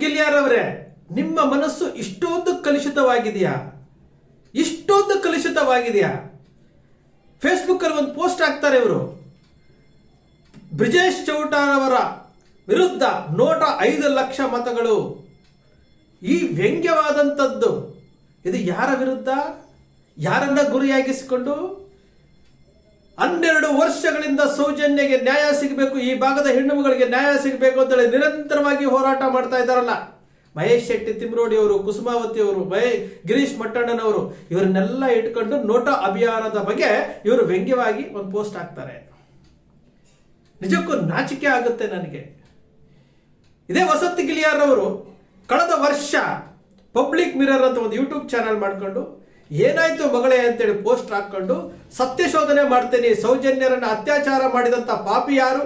ಗಿಲಿಯಾರ್ ಅವರೇ, ನಿಮ್ಮ ಮನಸ್ಸು ಇಷ್ಟೊಂದು ಕಲುಷಿತವಾಗಿದೆಯಾ? ಇಷ್ಟೊಂದು ಕಲುಷಿತವಾಗಿದೆಯಾ? ಫೇಸ್ಬುಕ್ ಅಲ್ಲಿ ಒಂದು ಪೋಸ್ಟ್ ಹಾಕ್ತಾರೆ ಇವರು. ಬ್ರಿಜೇಶ್ ಚೌಟಾರವರ ವಿರುದ್ಧ ನೋಟ ಐದು ಲಕ್ಷ ಮತಗಳು. ಈ ವ್ಯಂಗ್ಯವಾದಂಥದ್ದು, ಇದು ಯಾರ ವಿರುದ್ಧ? ಯಾರನ್ನ ಗುರಿಯಾಗಿಸಿಕೊಂಡು? ಹನ್ನೆರಡು ವರ್ಷಗಳಿಂದ ಸೌಜನ್ಯಗೆ ನ್ಯಾಯ ಸಿಗಬೇಕು, ಈ ಭಾಗದ ಹೆಣ್ಣುಮಗಳಿಗೆ ನ್ಯಾಯ ಸಿಗಬೇಕು ಅಂತೇಳಿ ನಿರಂತರವಾಗಿ ಹೋರಾಟ ಮಾಡ್ತಾ ಇದ್ದಾರಲ್ಲ. ಮಹೇಶ್ ಶೆಟ್ಟಿ ತಿಮ್ರೋಡಿ ಅವರು, ಕುಸುಮಾವತಿ ಅವರು, ಮಹೇ, ಗಿರೀಶ್ ಮಟ್ಟಣ್ಣನವರು ಇವರನ್ನೆಲ್ಲ ಇಟ್ಕೊಂಡು ನೋಟ ಅಭಿಯಾನದ ಬಗ್ಗೆ ಇವರು ವ್ಯಂಗ್ಯವಾಗಿ ಒಂದು ಪೋಸ್ಟ್ ಹಾಕ್ತಾರೆ. ನಿಜಕ್ಕೂ ನಾಚಿಕೆ ಆಗುತ್ತೆ ನನಗೆ. ಇದೇ ವಸತಿ ಗಿಲಿಯಾರ್ ಅವರು ಕಳೆದ ವರ್ಷ ಪಬ್ಲಿಕ್ ಮಿರರ್ ಅಂತ ಒಂದು ಯೂಟ್ಯೂಬ್ ಚಾನಲ್ ಮಾಡ್ಕೊಂಡು ಏನಾಯ್ತು ಮಗಳೇ ಅಂತೇಳಿ ಪೋಸ್ಟ್ ಹಾಕೊಂಡು ಸತ್ಯ ಶೋಧನೆ ಮಾಡ್ತೇನೆ, ಸೌಜನ್ಯರನ್ನು ಅತ್ಯಾಚಾರ ಮಾಡಿದಂತ ಪಾಪಿ ಯಾರು?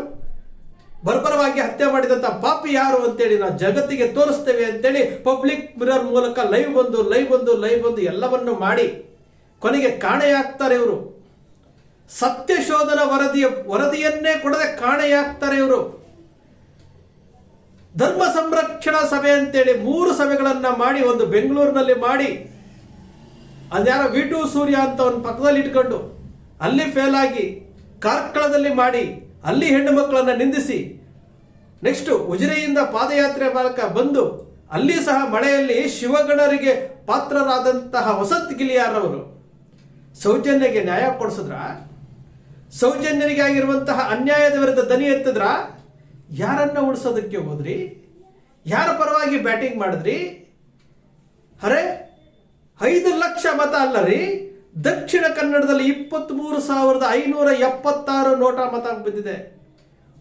ಬರ್ಬರವಾಗಿ ಹತ್ಯೆ ಮಾಡಿದಂತ ಪಾಪಿ ಯಾರು ಅಂತೇಳಿ ನಾವು ಜಗತ್ತಿಗೆ ತೋರಿಸ್ತೇವೆ ಅಂತೇಳಿ ಪಬ್ಲಿಕ್ ಮಿರರ್ ಮೂಲಕ ಲೈವ್ ಬಂದು ಲೈವ್ ಬಂದು ಲೈವ್ ಬಂದು ಎಲ್ಲವನ್ನು ಮಾಡಿ ಕೊನೆಗೆ ಕಾಣೆಯಾಗ್ತಾರೆ ಇವರು. ಸತ್ಯ ಶೋಧನ ವರದಿಯ ವರದಿಯನ್ನೇ ಕೊಡದೆ ಕಾಣೆಯಾಗ್ತಾರೆ ಇವರು. ಧರ್ಮ ಸಂರಕ್ಷಣಾ ಸಭೆ ಅಂತೇಳಿ ಮೂರು ಸಭೆಗಳನ್ನ ಮಾಡಿ, ಒಂದು ಬೆಂಗಳೂರಿನಲ್ಲಿ ಮಾಡಿ ಅದ್ಯಾರೋ ವಿ ಟು ಸೂರ್ಯ ಅಂತ ಒಂದು ಪಕ್ಕದಲ್ಲಿ ಇಟ್ಕೊಂಡು ಅಲ್ಲಿ ಫೇಲ್ ಆಗಿ ಕಾರ್ಕಳದಲ್ಲಿ ಮಾಡಿ ಅಲ್ಲಿ ಹೆಣ್ಣು ಮಕ್ಕಳನ್ನ ನಿಂದಿಸಿ ನೆಕ್ಸ್ಟ್ ಉಜಿರೆಯಿಂದ ಪಾದಯಾತ್ರೆ ಮೂಲಕ ಬಂದು ಅಲ್ಲಿ ಸಹ ಮಳೆಯಲ್ಲಿ ಶಿವಗಣರಿಗೆ ಪಾತ್ರರಾದಂತಹ ವಸಂತ್ ಗಿಲಿಯಾರವರು ಸೌಜನ್ಯಗೆ ನ್ಯಾಯ ಕೊಡಿಸಿದ್ರ? ಸೌಜನ್ಯರಿಗೆ ಆಗಿರುವಂತಹ ಅನ್ಯಾಯದ ವಿರುದ್ಧ ದನಿ ಎತ್ತಿದ್ರ? ಯಾರನ್ನ ಉಳಿಸೋದಕ್ಕೆ ಹೋದ್ರಿ? ಯಾರ ಪರವಾಗಿ ಬ್ಯಾಟಿಂಗ್ ಮಾಡಿದ್ರಿ? ಅರೆ ಐದು ಲಕ್ಷ ಮತ ಅಲ್ಲ ರೀ ದಕ್ಷಿಣ ಕನ್ನಡದಲ್ಲಿ ಇಪ್ಪತ್ತ್ಮೂರು ಸಾವಿರದ ಐನೂರ ಎಪ್ಪತ್ತಾರು ನೋಟಾ ಮತ ಬಿದ್ದಿದೆ.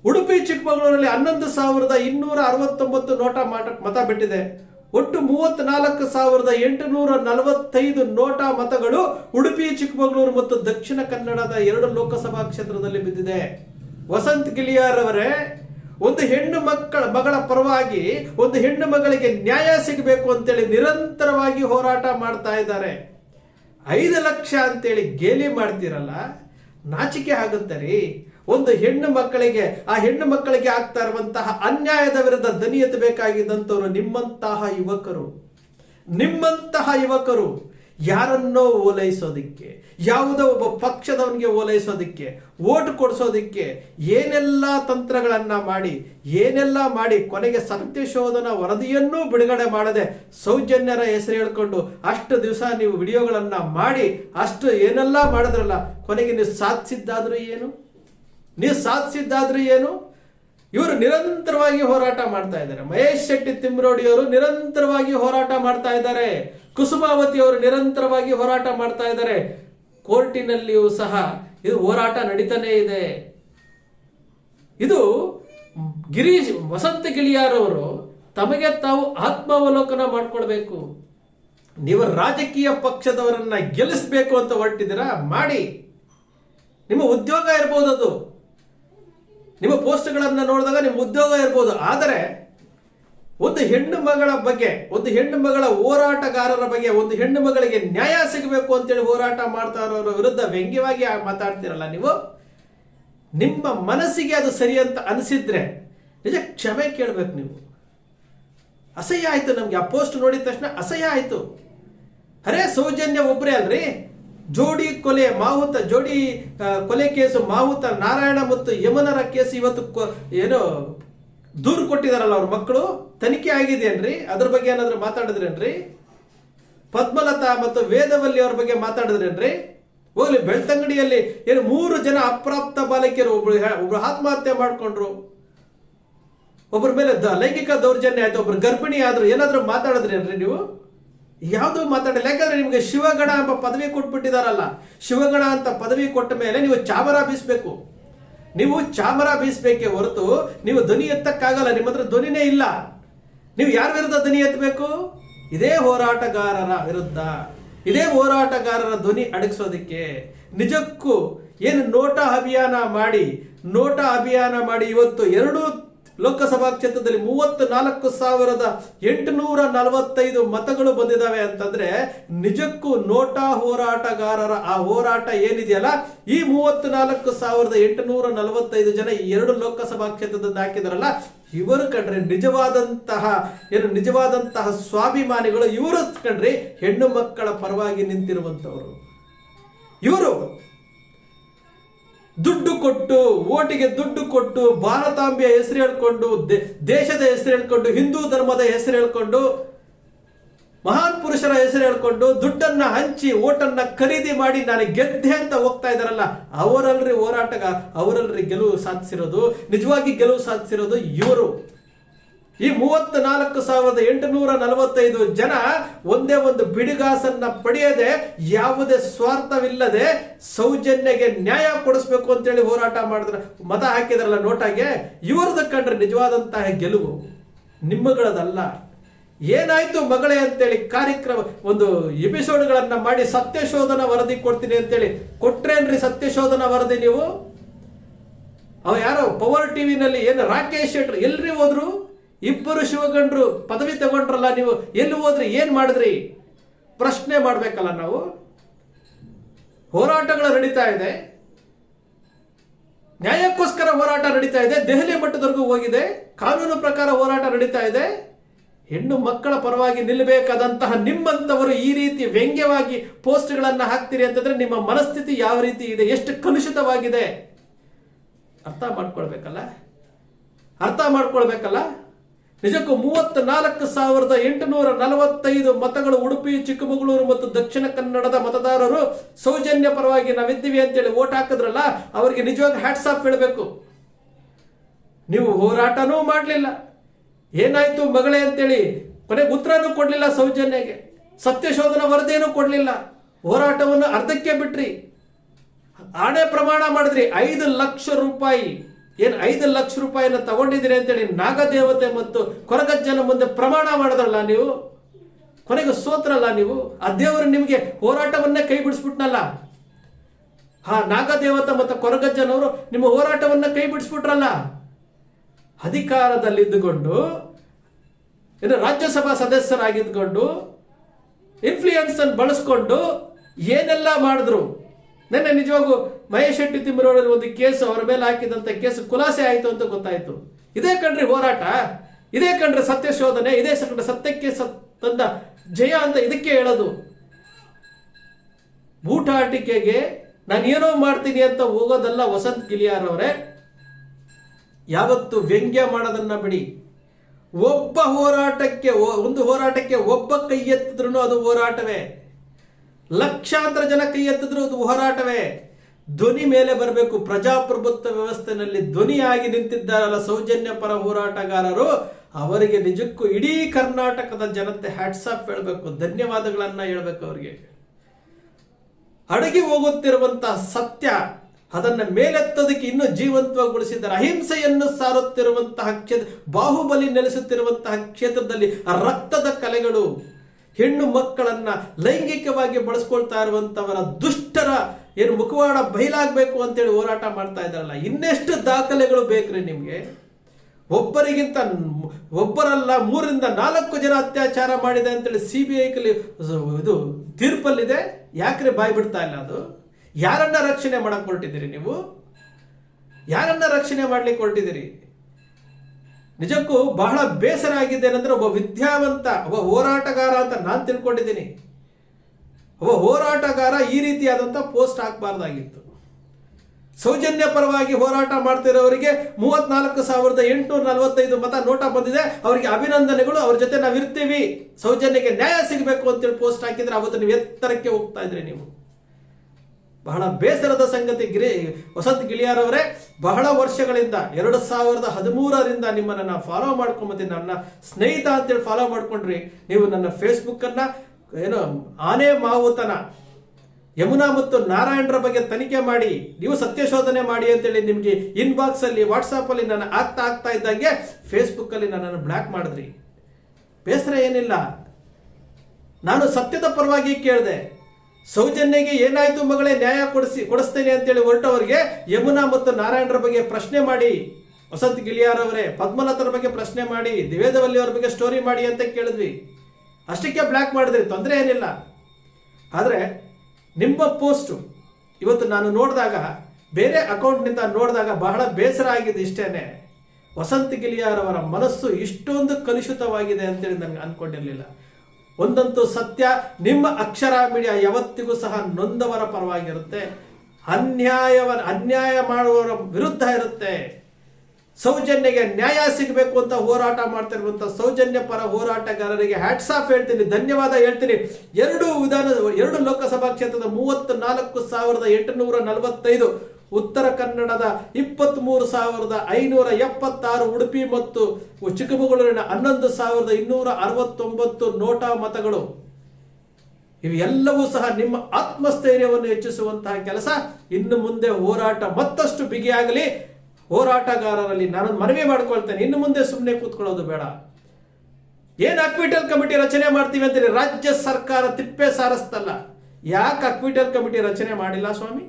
ಉಡುಪಿ, ಚಿಕ್ಕಮಗಳೂರಲ್ಲಿ ಹನ್ನೊಂದು ಸಾವಿರದ ಇನ್ನೂರ ಅರವತ್ತೊಂಬತ್ತು ನೋಟಾ ಮಾಟ ಮತ ಬಿಟ್ಟಿದೆ. ಒಟ್ಟು ಮೂವತ್ನಾಲ್ಕು ಸಾವಿರದ ಎಂಟುನೂರ ನಲವತ್ತೈದು ನೋಟಾ ಮತಗಳು ಉಡುಪಿ, ಚಿಕ್ಕಮಗಳೂರು ಮತ್ತು ದಕ್ಷಿಣ ಕನ್ನಡದ ಎರಡು ಲೋಕಸಭಾ ಕ್ಷೇತ್ರದಲ್ಲಿ ಬಿದ್ದಿದೆ. ವಸಂತ್ ಗಿಲಿಯಾರ್ ಅವರೇ ಒಂದು ಹೆಣ್ಣು ಮಕ್ಕಳ ಮಗಳ ಪರವಾಗಿ ಒಂದು ಹೆಣ್ಣು ಮಗಳಿಗೆ ನ್ಯಾಯ ಸಿಗಬೇಕು ಅಂತೇಳಿ ನಿರಂತರವಾಗಿ ಹೋರಾಟ ಮಾಡ್ತಾ ಇದ್ದಾರೆ. ಐದು ಲಕ್ಷ ಅಂತೇಳಿ ಗೇಲಿ ಮಾಡ್ತೀರಲ್ಲ, ನಾಚಿಕೆ ಆಗುತ್ತೆ ರೀ. ಒಂದು ಹೆಣ್ಣು ಮಕ್ಕಳಿಗೆ, ಆ ಹೆಣ್ಣು ಮಕ್ಕಳಿಗೆ ಆಗ್ತಾ ಇರುವಂತಹ ಅನ್ಯಾಯದ ವಿರುದ್ಧ ದನಿ ಎತ್ತಬೇಕಾಗಿದ್ದಂಥವ್ರು ನಿಮ್ಮಂತಹ ಯುವಕರು. ನಿಮ್ಮಂತಹ ಯುವಕರು. ಯಾರನ್ನೋ ಓಲೈಸೋದಿಕ್ಕೆ, ಯಾವುದೋ ಒಬ್ಬ ಪಕ್ಷದವನಿಗೆ ಓಲೈಸೋದಿಕ್ಕೆ ಓಟ್ ಕೊಡಿಸೋದಿಕ್ಕೆ ಏನೆಲ್ಲ ತಂತ್ರಗಳನ್ನು ಮಾಡಿ, ಏನೆಲ್ಲ ಮಾಡಿ ಕೊನೆಗೆ ಸತ್ಯಶೋಧನ ವರದಿಯನ್ನೂ ಬಿಡುಗಡೆ ಮಾಡದೆ ಸೌಜನ್ಯರ ಹೆಸರು ಹೇಳ್ಕೊಂಡು ಅಷ್ಟು ದಿವಸ ನೀವು ವಿಡಿಯೋಗಳನ್ನು ಮಾಡಿ, ಅಷ್ಟು ಏನೆಲ್ಲ ಮಾಡಿದ್ರಲ್ಲ, ಕೊನೆಗೆ ನೀವು ಸಾಧಿಸಿದ್ದಾದ್ರೂ ಏನು? ನೀವು ಸಾಧಿಸಿದ್ದಾದ್ರೂ ಏನು? ಇವರು ನಿರಂತರವಾಗಿ ಹೋರಾಟ ಮಾಡ್ತಾ ಇದ್ದಾರೆ. ಮಹೇಶ್ ಶೆಟ್ಟಿ ತಿಮ್ರೋಡಿ ಅವರು ನಿರಂತರವಾಗಿ ಹೋರಾಟ ಮಾಡ್ತಾ ಇದ್ದಾರೆ. ಕುಸುಮಾವತಿ ಅವರು ನಿರಂತರವಾಗಿ ಹೋರಾಟ ಮಾಡ್ತಾ ಇದ್ದಾರೆ. ಕೋರ್ಟಿನಲ್ಲಿಯೂ ಸಹ ಇದು ಹೋರಾಟ ನಡೀತಾನೇ ಇದೆ. ಇದು ಗಿರೀಶ್, ವಸಂತ ಗಿಳಿಯಾರವರು ತಮಗೆ ತಾವು ಆತ್ಮಾವಲೋಕನ ಮಾಡ್ಕೊಳ್ಬೇಕು ನೀವು ರಾಜಕೀಯ ಪಕ್ಷದವರನ್ನ ಗೆಲ್ಲಿಸಬೇಕು ಅಂತ ಹೊರಟಿದ್ದೀರಾ? ಮಾಡಿ. ನಿಮ್ಮ ಉದ್ಯೋಗ ಇರ್ಬೋದು ಅದು. ನಿಮ್ಮ ಪೋಸ್ಟ್ಗಳನ್ನು ನೋಡಿದಾಗ ನಿಮ್ಮ ಉದ್ಯೋಗ ಇರ್ಬೋದು. ಆದರೆ ಒಂದು ಹೆಣ್ಣು ಮಗಳ ಬಗ್ಗೆ, ಒಂದು ಹೆಣ್ಣು ಮಗಳ ಹೋರಾಟಗಾರರ ಬಗ್ಗೆ, ಒಂದು ಹೆಣ್ಣು ಮಗಳಿಗೆ ನ್ಯಾಯ ಸಿಗಬೇಕು ಅಂತೇಳಿ ಹೋರಾಟ ಮಾಡ್ತಾ ಇರೋರ ವಿರುದ್ಧ ವ್ಯಂಗ್ಯವಾಗಿ ಮಾತಾಡ್ತೀರಲ್ಲ ನೀವು? ನಿಮ್ಮ ಮನಸ್ಸಿಗೆ ಅದು ಸರಿ ಅಂತ ಅನಿಸಿದ್ರೆ ನಿಜ ಕ್ಷಮೆ ಕೇಳಬೇಕು ನೀವು. ಅಸಹ್ಯ ಆಯಿತು ನಮಗೆ. ಆ ಪೋಸ್ಟ್ ನೋಡಿದ ತಕ್ಷಣ ಅಸಹ್ಯ ಆಯಿತು. ಅರೇ ಸೌಜನ್ಯ ಒಬ್ಬರೇ ಅಲ್ರಿ? ಜೋಡಿ ಕೊಲೆ ಮಾಹುತ, ಜೋಡಿ ಕೊಲೆ ಕೇಸು ಮಾಹುತ, ನಾರಾಯಣ ಮತ್ತು ಯಮನರ ಕೇಸು ಇವತ್ತು ಏನು ದೂರು ಕೊಟ್ಟಿದಾರಲ್ಲ ಅವ್ರ ಮಕ್ಕಳು. ತನಿಖೆ ಆಗಿದೆಯನ್ರಿ? ಅದ್ರ ಬಗ್ಗೆ ಏನಾದ್ರು ಮಾತಾಡಿದ್ರೇನ್ರಿ? ಪದ್ಮಲತಾ ಮತ್ತು ವೇದವಲ್ಲಿ ಅವ್ರ ಬಗ್ಗೆ ಮಾತಾಡಿದ್ರೇನ್ರಿ? ಹೋಗ್ಲಿ, ಬೆಳ್ತಂಗಡಿಯಲ್ಲಿ ಏನು ಮೂರು ಜನ ಅಪ್ರಾಪ್ತ ಬಾಲಕಿಯರು, ಒಬ್ರು ಒಬ್ರು ಆತ್ಮಹತ್ಯೆ ಮಾಡ್ಕೊಂಡ್ರು. ಒಬ್ಬರ ಮೇಲೆ ಲೈಂಗಿಕ ದೌರ್ಜನ್ಯ ಆಯ್ತು, ಒಬ್ರು ಗರ್ಭಿಣಿ ಆದ್ರು. ಏನಾದ್ರು ಮಾತಾಡಿದ್ರೇನ್ರಿ ನೀವು? ಯಾವುದು ಮಾತಾಡಿಲ್ಲ ಯಾಕಂದ್ರೆ ನಿಮಗೆ ಶಿವಗಣ ಎಂಬ ಪದವಿ ಕೊಟ್ಬಿಟ್ಟಿದಾರಲ್ಲ, ಶಿವಗಣ ಅಂತ ಪದವಿ ಕೊಟ್ಟ ಮೇಲೆ ನೀವು ಚಾಮರ ಬೀಸಬೇಕು. ನೀವು ಚಾಮರ ಬೀಸ್ಬೇಕೇ ಹೊರತು ನೀವು ಧ್ವನಿ ಎತ್ತಕ್ಕಾಗಲ್ಲ, ನಿಮ್ಮ ಹತ್ರ ಧ್ವನಿನೇ ಇಲ್ಲ. ನೀವು ಯಾರ ವಿರುದ್ಧ ಧ್ವನಿ ಎತ್ತಬೇಕು? ಇದೇ ಹೋರಾಟಗಾರರ ವಿರುದ್ಧ. ಇದೇ ಹೋರಾಟಗಾರರ ಧ್ವನಿ ಅಡಗಿಸೋದಕ್ಕೆ ನಿಜಕ್ಕೂ ಏನು ನೋಟ ಅಭಿಯಾನ ಮಾಡಿ, ನೋಟ ಅಭಿಯಾನ ಮಾಡಿ ಇವತ್ತು ಎರಡು ಲೋಕಸಭಾ ಕ್ಷೇತ್ರದಲ್ಲಿ ಮೂವತ್ತು ನಾಲ್ಕು ಸಾವಿರದ ಎಂಟುನೂರ ನಲವತ್ತೈದು ಮತಗಳು ಬಂದಿದ್ದಾವೆ ಅಂತಂದ್ರೆ ನಿಜಕ್ಕೂ ನೋಟಾ ಹೋರಾಟಗಾರರ ಆ ಹೋರಾಟ ಏನಿದೆಯಲ್ಲ, ಈ ಮೂವತ್ತು ನಾಲ್ಕು ಸಾವಿರದ ಎಂಟುನೂರ ನಲವತ್ತೈದು ಜನ ಈ ಎರಡು ಲೋಕಸಭಾ ಕ್ಷೇತ್ರದಿಂದ ಹಾಕಿದಾರಲ್ಲ, ಇವರು ಕಂಡ್ರೆ ನಿಜವಾದಂತಹ ಏನು ನಿಜವಾದಂತಹ ಸ್ವಾಭಿಮಾನಿಗಳು, ಇವರು ಕಂಡ್ರೆ ಹೆಣ್ಣು ಮಕ್ಕಳ ಪರವಾಗಿ ನಿಂತಿರುವಂತವರು. ಇವರು ದುಡ್ಡು ಕೊಟ್ಟು, ಓಟಿಗೆ ದುಡ್ಡು ಕೊಟ್ಟು, ಭಾರತಾಂಬೆಯ ಹೆಸರು ಹೇಳ್ಕೊಂಡು ದೇಶದ ಹೆಸರು ಹೇಳ್ಕೊಂಡು, ಹಿಂದೂ ಧರ್ಮದ ಹೆಸರು ಹೇಳ್ಕೊಂಡು, ಮಹಾನ್ ಪುರುಷರ ಹೆಸರು ಹೇಳ್ಕೊಂಡು ದುಡ್ಡನ್ನ ಹಂಚಿ, ಓಟನ್ನ ಖರೀದಿ ಮಾಡಿ ನಾನು ಗೆದ್ದೆ ಅಂತ ಹೋಗ್ತಾ ಇದಾರಲ್ಲ ಅವರಲ್ರಿ ಹೋರಾಟಗ, ಅವರಲ್ರಿ ಗೆಲುವು ಸಾಧಿಸಿರೋದು. ನಿಜವಾಗಿ ಗೆಲುವು ಸಾಧಿಸಿರೋದು ಇವರು. ಈ ಮೂವತ್ತ ನಾಲ್ಕು ಸಾವಿರದ ಎಂಟುನೂರ ನಲವತ್ತೈದು ಜನ ಒಂದೇ ಒಂದು ಬಿಡಿಗಾಸನ್ನ ಪಡೆಯದೆ ಯಾವುದೇ ಸ್ವಾರ್ಥವಿಲ್ಲದೆ ಸೌಜನ್ಯಗೆ ನ್ಯಾಯ ಕೊಡಿಸ್ಬೇಕು ಅಂತೇಳಿ ಹೋರಾಟ ಮಾಡಿದ್ರೆ. ಮತ ಹಾಕಿದ್ರಲ್ಲ ನೋಟಾಗೆ? ಇವರದ ಕಂಡ್ರೆ ನಿಜವಾದಂತಹ ಗೆಲುವು. ನಿಮ್ಮಗಳದಲ್ಲ. ಏನಾಯ್ತು ಮಗಳೇ ಅಂತೇಳಿ ಕಾರ್ಯಕ್ರಮ, ಒಂದು ಎಪಿಸೋಡ್ಗಳನ್ನ ಮಾಡಿ ಸತ್ಯಶೋಧನ ವರದಿ ಕೊಡ್ತೀನಿ ಅಂತೇಳಿ. ಕೊಟ್ರೇನ್ರಿ ಸತ್ಯಶೋಧನ ವರದಿ ನೀವು? ಅವ ಯಾರೋ, ಪವರ್ ಟಿವಿನಲ್ಲಿ ಏನು ರಾಕೇಶ್ ಶೆಟ್ರು ಎಲ್ರಿ ಹೋದ್ರು? ಇಬ್ಬರು ಶಿವಗಂಡ್ರು ಪದವಿ ತಗೊಂಡ್ರಲ್ಲ ನೀವು, ಎಲ್ಲಿ ಹೋದ್ರಿ, ಏನು ಮಾಡಿದ್ರಿ? ಪ್ರಶ್ನೆ ಮಾಡಬೇಕಲ್ಲ ನಾವು. ಹೋರಾಟಗಳು ನಡೀತಾ ಇದೆ. ನ್ಯಾಯಕ್ಕೋಸ್ಕರ ಹೋರಾಟ ನಡೀತಾ ಇದೆ. ದೆಹಲಿ ಮಟ್ಟದವರೆಗೂ ಹೋಗಿದೆ. ಕಾನೂನು ಪ್ರಕಾರ ಹೋರಾಟ ನಡೀತಾ ಇದೆ. ಹೆಣ್ಣು ಮಕ್ಕಳ ಪರವಾಗಿ ನಿಲ್ಲಬೇಕಾದಂತಹ ನಿಮ್ಮಂತವರು ಈ ರೀತಿ ವ್ಯಂಗ್ಯವಾಗಿ ಪೋಸ್ಟ್ಗಳನ್ನು ಹಾಕ್ತೀರಿ ಅಂತಂದ್ರೆ ನಿಮ್ಮ ಮನಸ್ಥಿತಿ ಯಾವ ರೀತಿ ಇದೆ, ಎಷ್ಟು ಕಲುಷಿತವಾಗಿದೆ? ಅರ್ಥ ಮಾಡ್ಕೊಳ್ಬೇಕಲ್ಲ? ಅರ್ಥ ಮಾಡ್ಕೊಳ್ಬೇಕಲ್ಲ? ನಿಜಕ್ಕೂ ಮೂವತ್ತ ನಾಲ್ಕು ಸಾವಿರದ ಎಂಟುನೂರ ನಲವತ್ತೈದು ಮತಗಳು ಉಡುಪಿ, ಚಿಕ್ಕಮಗಳೂರು ಮತ್ತು ದಕ್ಷಿಣ ಕನ್ನಡದ ಮತದಾರರು ಸೌಜನ್ಯ ಪರವಾಗಿ ನಾವಿದ್ದೀವಿ ಅಂತೇಳಿ ಓಟ್ ಹಾಕಿದ್ರಲ್ಲ, ಅವರಿಗೆ ನಿಜವಾಗಿ ಹ್ಯಾಟ್ಸ್ ಆಫ್ ಹೇಳಬೇಕು. ನೀವು ಹೋರಾಟನೂ ಮಾಡಲಿಲ್ಲ. ಏನಾಯ್ತು ಮಗಳೇ ಅಂತೇಳಿ ಕೊನೆಗೆ ಉತ್ತರನೂ ಕೊಡಲಿಲ್ಲ ಸೌಜನ್ಯಗೆ. ಸತ್ಯಶೋಧನ ವರದಿಯನ್ನು ಕೊಡಲಿಲ್ಲ. ಹೋರಾಟವನ್ನು ಅರ್ಧಕ್ಕೆ ಬಿಟ್ರಿ. ಆಣೆ ಪ್ರಮಾಣ ಮಾಡಿದ್ರಿ, ಐದು ಲಕ್ಷ ರೂಪಾಯಿ. ಏನ್ ಐದು ಲಕ್ಷ ರೂಪಾಯಿನ ತಗೊಂಡಿದ್ದೀರಿ ಅಂತೇಳಿ ನಾಗದೇವತೆ ಮತ್ತು ಕೊರಗಜ್ಜನ ಮುಂದೆ ಪ್ರಮಾಣ ಮಾಡಿದ್ರಲ್ಲ ನೀವು? ಕೊನೆಗೆ ಸೋತ್ರಲ್ಲ ನೀವು? ಆ ದೇವರು ನಿಮಗೆ ಹೋರಾಟವನ್ನೇ ಕೈ ಬಿಡಿಸ್ಬಿಟ್ನಲ್ಲ ಹಾ, ನಾಗದೇವತೆ ಮತ್ತು ಕೊರಗಜ್ಜನವರು ನಿಮ್ಮ ಹೋರಾಟವನ್ನ ಕೈ ಬಿಡಿಸ್ಬಿಟ್ರಲ್ಲ ಅಧಿಕಾರದಲ್ಲಿದ್ದುಕೊಂಡು, ಏನು ರಾಜ್ಯಸಭಾ ಸದಸ್ಯರಾಗಿದ್ದುಕೊಂಡು ಇನ್ಫ್ಲೂಯೆನ್ಸ್ ಅನ್ನು ಬಳಸ್ಕೊಂಡು ಏನೆಲ್ಲ ಮಾಡಿದ್ರು? ನೆನ್ನೆ ನಿಜವಾಗೂ ಮಹೇಶ್ ಶೆಟ್ಟಿ ತಿಮ್ಮರವರ ಒಂದು ಕೇಸ್ ಅವರ ಮೇಲೆ ಹಾಕಿದಂತ ಕೇಸ್ ಖುಲಾಸೆ ಆಯಿತು ಅಂತ ಗೊತ್ತಾಯ್ತು. ಇದೇ ಕಣ್ರಿ ಹೋರಾಟ, ಇದೇ ಕಂಡ್ರೆ ಸತ್ಯ ಶೋಧನೆ, ಇದೇ ಕಂಡ್ರೆ ಸತ್ಯಕ್ಕೆ ಸತ್- ತಂದ ಜಯ ಅಂತ ಇದಕ್ಕೆ ಹೇಳೋದು. ಬೂಟಾಟಿಕೆಗೆ ನಾನು ಏನೋ ಮಾಡ್ತೀನಿ ಅಂತ ಹೋಗೋದಲ್ಲ ವಸಂತ್ ಗಿಲಿಯಾರ್ ಅವರೇ. ಯಾವತ್ತು ವ್ಯಂಗ್ಯ ಮಾಡೋದನ್ನ ಬಿಡಿ. ಒಬ್ಬ ಹೋರಾಟಕ್ಕೆ ಒಂದು ಹೋರಾಟಕ್ಕೆ ಒಬ್ಬ ಕೈ ಎತ್ತಿದ್ರು ಅದು ಹೋರಾಟವೇ. ಲಕ್ಷಾಂತರ ಜನ ಕೈ ಎತ್ತಿದ್ರು ಅದು ಹೋರಾಟವೇ. ಧ್ವನಿ ಮೇಲೆ ಬರಬೇಕು. ಪ್ರಜಾಪ್ರಭುತ್ವ ವ್ಯವಸ್ಥೆನಲ್ಲಿ ಧ್ವನಿಯಾಗಿ ನಿಂತಿದ್ದಾರಲ್ಲ ಸೌಜನ್ಯ ಪರ ಹೋರಾಟಗಾರರು. ಅವರಿಗೆ ನಿಜಕ್ಕೂ ಇಡೀ ಕರ್ನಾಟಕದ ಜನತೆ ಹ್ಯಾಟ್ಸ್ ಆಫ್ ಹೇಳಬೇಕು. ಧನ್ಯವಾದಗಳನ್ನ ಹೇಳ್ಬೇಕು ಅವರಿಗೆ. ಅಡಗಿ ಹೋಗುತ್ತಿರುವಂತಹ ಸತ್ಯ, ಅದನ್ನ ಮೇಲೆತ್ತೋದಕ್ಕೆ ಇನ್ನೂ ಜೀವಂತಗೊಳಿಸಿದ್ದಾರೆ ಅಹಿಂಸೆಯನ್ನು ಸಾರುತ್ತಿರುವಂತಹ ಕ್ಷೇತ್ರ, ಬಾಹುಬಲಿ ನೆಲೆಸುತ್ತಿರುವಂತಹ ಕ್ಷೇತ್ರದಲ್ಲಿ ರಕ್ತದ ಕಲೆಗಳು. ಹೆಣ್ಣು ಮಕ್ಕಳನ್ನ ಲೈಂಗಿಕವಾಗಿ ಬಳಸ್ಕೊಳ್ತಾ ಇರುವಂತವರ ದುಷ್ಟರ ಏನು ಮುಖವಾಡ ಬಯಲಾಗಬೇಕು ಅಂತೇಳಿ ಹೋರಾಟ ಮಾಡ್ತಾ ಇದ್ದಾರಲ್ಲ, ಇನ್ನೆಷ್ಟು ದಾಖಲೆಗಳು ಬೇಕ್ರಿ ನಿಮಗೆ? ಒಬ್ಬರಿಗಿಂತ ಒಬ್ಬರಲ್ಲ ಮೂರಿಂದ ನಾಲ್ಕು ಜನ ಅತ್ಯಾಚಾರ ಮಾಡಿದೆ ಅಂತೇಳಿ ಸಿ ಬಿ ಐ ಇದು ತೀರ್ಪಲ್ಲಿದೆ. ಯಾಕ್ರೆ ಬಾಯ್ ಬಿಡ್ತಾ ಇಲ್ಲ ಅದು? ಯಾರನ್ನ ರಕ್ಷಣೆ ಮಾಡಕ್ ಹೊರಟಿದ್ದೀರಿ ನೀವು? ಯಾರನ್ನ ರಕ್ಷಣೆ ಮಾಡ್ಲಿಕ್ಕೆ ಹೊರಟಿದ್ದೀರಿ? ನಿಜಕ್ಕೂ ಬಹಳ ಬೇಸರ ಆಗಿದ್ದೇನೆಂದ್ರೆ ಒಬ್ಬ ವಿದ್ಯಾವಂತ, ಒಬ್ಬ ಹೋರಾಟಗಾರ ಅಂತ ನಾನು ತಿಳ್ಕೊಂಡಿದ್ದೀನಿ. ಒಬ್ಬ ಹೋರಾಟಗಾರ ಈ ರೀತಿಯಾದಂಥ ಪೋಸ್ಟ್ ಹಾಕಬಾರ್ದಾಗಿತ್ತು. ಸೌಜನ್ಯ ಪರವಾಗಿ ಹೋರಾಟ ಮಾಡ್ತಿರೋರಿಗೆ ಮೂವತ್ನಾಲ್ಕು ಸಾವಿರದ ಎಂಟುನೂರ ನಲವತ್ತೈದು ಮತ ನೋಟ ಬಂದಿದೆ. ಅವರಿಗೆ ಅಭಿನಂದನೆಗಳು. ಅವ್ರ ಜೊತೆ ನಾವು ಇರ್ತೀವಿ ಸೌಜನ್ಯಕ್ಕೆ ನ್ಯಾಯ ಸಿಗಬೇಕು ಅಂತೇಳಿ ಪೋಸ್ಟ್ ಹಾಕಿದ್ರೆ ಅವತ್ತು ನೀವು ಎತ್ತರಕ್ಕೆ ಹೋಗ್ತಾ ಇದ್ರಿ ನೀವು. ಬಹಳ ಬೇಸರದ ಸಂಗತಿ ಗಿರಿ ವಸಂತ್ ಗಿಳಿಯಾರವರೇ, ಬಹಳ ವರ್ಷಗಳಿಂದ, ಎರಡು ಸಾವಿರದ ಹದಿಮೂರರಿಂದ ನಿಮ್ಮನ್ನ ನಾನು ಫಾಲೋ ಮಾಡ್ಕೊಂಬತ್ತೀನಿ ನನ್ನ ಸ್ನೇಹಿತ ಅಂತೇಳಿ ಫಾಲೋ ಮಾಡ್ಕೊಂಡ್ರಿ. ನೀವು ನನ್ನ ಫೇಸ್ಬುಕ್ ಅನ್ನ ಏನು, ಆನೆ ಮಾವುತನ, ಯಮುನಾ ಮತ್ತು ನಾರಾಯಣರ ಬಗ್ಗೆ ತನಿಖೆ ಮಾಡಿ, ನೀವು ಸತ್ಯಶೋಧನೆ ಮಾಡಿ ಅಂತೇಳಿ ನಿಮಗೆ ಇನ್ಬಾಕ್ಸ್ ಅಲ್ಲಿ ವಾಟ್ಸಾಪ್ ಅಲ್ಲಿ ನಾನು ಆಗ್ತಾ ಆಗ್ತಾ ಇದ್ದಂಗೆ ಫೇಸ್ಬುಕ್ ಅಲ್ಲಿ ನನ್ನನ್ನು ಬ್ಲಾಕ್ ಮಾಡಿದ್ರಿ. ಬೇಸರ ಏನಿಲ್ಲ. ನಾನು ಸತ್ಯದ ಪರವಾಗಿ ಕೇಳಿದೆ. ಸೌಜನ್ಯಗೆ ಏನಾಯ್ತು ಮಗಳೇ, ನ್ಯಾಯ ಕೊಡಿಸಿ, ಕೊಡಿಸ್ತೇನೆ ಅಂತೇಳಿ ಹೊರಟವರಿಗೆ ಯಮುನಾ ಮತ್ತು ನಾರಾಯಣರ ಬಗ್ಗೆ ಪ್ರಶ್ನೆ ಮಾಡಿ. ವಸಂತ್ ಗಿಳಿಯಾರವರೇ ಪದ್ಮನಾಥರ ಬಗ್ಗೆ ಪ್ರಶ್ನೆ ಮಾಡಿ ದಿವೇದವಲ್ಲಿ ಅವ್ರ ಬಗ್ಗೆ ಸ್ಟೋರಿ ಮಾಡಿ ಅಂತ ಕೇಳಿದ್ವಿ. ಅಷ್ಟಕ್ಕೆ ಬ್ಲಾಕ್ ಮಾಡಿದ್ರಿ, ತೊಂದರೆ ಏನಿಲ್ಲ. ಆದರೆ, ನಿಮ್ಮ ಪೋಸ್ಟು ಇವತ್ತು ನಾನು ನೋಡಿದಾಗ, ಬೇರೆ ಅಕೌಂಟ್ನಿಂದ ನೋಡಿದಾಗ ಬಹಳ ಬೇಸರ ಆಗಿದೆ ಇಷ್ಟೇನೆ. ವಸಂತ ಗಿಲಿಯಾರವರ ಮನಸ್ಸು ಇಷ್ಟೊಂದು ಕಲುಷಿತವಾಗಿದೆ ಅಂತೇಳಿ ನನಗೆ ಅನ್ಕೊಂಡಿರಲಿಲ್ಲ. ಒಂದಂತೂ ಸತ್ಯ, ನಿಮ್ಮ ಅಕ್ಷರ ಮೀಡಿಯಾ ಯಾವತ್ತಿಗೂ ಸಹ ನೊಂದವರ ಪರವಾಗಿರುತ್ತೆ. ಅನ್ಯಾಯವ, ಅನ್ಯಾಯ ಮಾಡುವವರ ವಿರುದ್ಧ ಇರುತ್ತೆ. ಸೌಜನ್ಯಗೆ ನ್ಯಾಯ ಸಿಗಬೇಕು ಅಂತ ಹೋರಾಟ ಮಾಡ್ತಿರುವಂತ ಸೌಜನ್ಯ ಪರ ಹೋರಾಟಗಾರರಿಗೆ ಹ್ಯಾಟ್ಸ್ ಆಫ್ ಹೇಳ್ತೀನಿ, ಧನ್ಯವಾದ ಹೇಳ್ತೀನಿ. ಎರಡು ವಿಧಾನ, ಎರಡು ಲೋಕಸಭಾ ಕ್ಷೇತ್ರದ ಮೂವತ್ತ ನಾಲ್ಕು ಸಾವಿರದ ಎಂಟುನೂರ ನಲವತ್ತೈದು ಉತ್ತರ ಕನ್ನಡದ ಇಪ್ಪತ್ತ್ ಮೂರು ಸಾವಿರದ ಐನೂರ ಎಪ್ಪತ್ತಾರು ಉಡುಪಿ ಮತ್ತು ಚಿಕ್ಕಮಗಳೂರಿನ ಹನ್ನೊಂದು ಸಾವಿರದ ಇನ್ನೂರ ಅರವತ್ತೊಂಬತ್ತು ನೋಟಾ ಮತಗಳು. ಇವೆಲ್ಲವೂ ಸಹ ನಿಮ್ಮ ಆತ್ಮಸ್ಥೈರ್ಯವನ್ನು ಹೆಚ್ಚಿಸುವಂತಹ ಕೆಲಸ. ಇನ್ನು ಮುಂದೆ ಹೋರಾಟ ಮತ್ತಷ್ಟು ಬಿಗಿಯಾಗಲಿ. ಹೋರಾಟಗಾರರಲ್ಲಿ ನಾನು ಮನವಿ ಮಾಡ್ಕೊಳ್ತೇನೆ. ಇನ್ನು ಮುಂದೆ ಸುಮ್ಮನೆ ಕೂತ್ಕೊಳ್ಳೋದು ಬೇಡ. ಏನ್ ಅಕ್ವಿಟಲ್ ಕಮಿಟಿ ರಚನೆ ಮಾಡ್ತೀವಿ ಅಂತೇಳಿ ರಾಜ್ಯ ಸರ್ಕಾರ ತಿಪ್ಪೆ ಸಾರಿಸ್ತಲ್ಲ. ಯಾಕೆ ಅಕ್ವಿಟಲ್ ಕಮಿಟಿ ರಚನೆ ಮಾಡಿಲ್ಲ ಸ್ವಾಮಿ?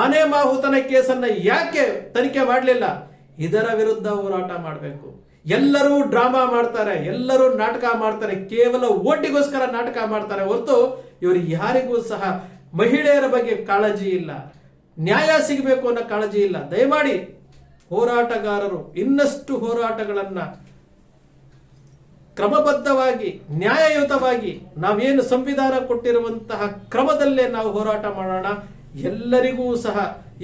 ಆನೆ ಮಾಹುತನ ಕೇಸನ್ನ ಯಾಕೆ ತನಿಖೆ ಮಾಡಲಿಲ್ಲ? ಇದರ ವಿರುದ್ಧ ಹೋರಾಟ ಮಾಡಬೇಕು. ಎಲ್ಲರೂ ಡ್ರಾಮಾ ಮಾಡ್ತಾರೆ, ಎಲ್ಲರೂ ನಾಟಕ ಮಾಡ್ತಾರೆ, ಕೇವಲ ಓಟಿಗೋಸ್ಕರ ನಾಟಕ ಮಾಡ್ತಾರೆ ಹೊರತು ಇವರು ಯಾರಿಗೂ ಸಹ ಮಹಿಳೆಯರ ಬಗ್ಗೆ ಕಾಳಜಿ ಇಲ್ಲ. ನ್ಯಾಯ ಸಿಗಬೇಕು ಅನ್ನೋ ಕಾಳಜಿ ಇಲ್ಲ. ದಯಮಾಡಿ ಹೋರಾಟಗಾರರು ಇನ್ನಷ್ಟು ಹೋರಾಟಗಳನ್ನು ಕ್ರಮಬದ್ಧವಾಗಿ, ನ್ಯಾಯಯುತವಾಗಿ ನಾವೇನು ಸಂವಿಧಾನ ಕೊಟ್ಟಿರುವಂತಹ ಕ್ರಮದಲ್ಲೇ ನಾವು ಹೋರಾಟ ಮಾಡೋಣ. ಎಲ್ಲರಿಗೂ ಸಹ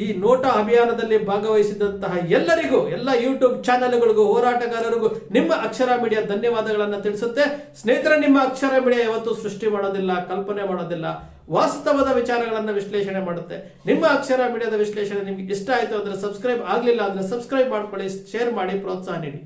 ಈ ನೋಟ ಅಭಿಯಾನದಲ್ಲಿ ಭಾಗವಹಿಸಿದಂತಹ ಎಲ್ಲರಿಗೂ, ಎಲ್ಲ ಯೂಟ್ಯೂಬ್ ಚಾನೆಲ್ಗಳಿಗೂ ಹೋರಾಟಗಾರರಿಗೂ ನಿಮ್ಮ ಅಕ್ಷರ ಮೀಡಿಯಾ ಧನ್ಯವಾದಗಳನ್ನು ತಿಳಿಸುತ್ತೆ. ಸ್ನೇಹಿತರೆ, ನಿಮ್ಮ ಅಕ್ಷರ ಮೀಡಿಯಾ ಯಾವತ್ತೂ ಸೃಷ್ಟಿ ಮಾಡೋದಿಲ್ಲ, ಕಲ್ಪನೆ ಮಾಡೋದಿಲ್ಲ, ವಾಸ್ತವದ ವಿಚಾರಗಳನ್ನು ವಿಶ್ಲೇಷಣೆ ಮಾಡುತ್ತೆ. ನಿಮ್ಮ ಅಕ್ಷರ ಮೀಡಿಯಾದ ವಿಶ್ಲೇಷಣೆ ನಿಮಗೆ ಇಷ್ಟ ಆಯಿತು ಅಂದರೆ ಸಬ್ಸ್ಕ್ರೈಬ್ ಆಗಲಿಲ್ಲ ಅಂದರೆ ಸಬ್ಸ್ಕ್ರೈಬ್ ಮಾಡ್ಕೊಳ್ಳಿ ಶೇರ್ ಮಾಡಿ, ಪ್ರೋತ್ಸಾಹ ನೀಡಿ.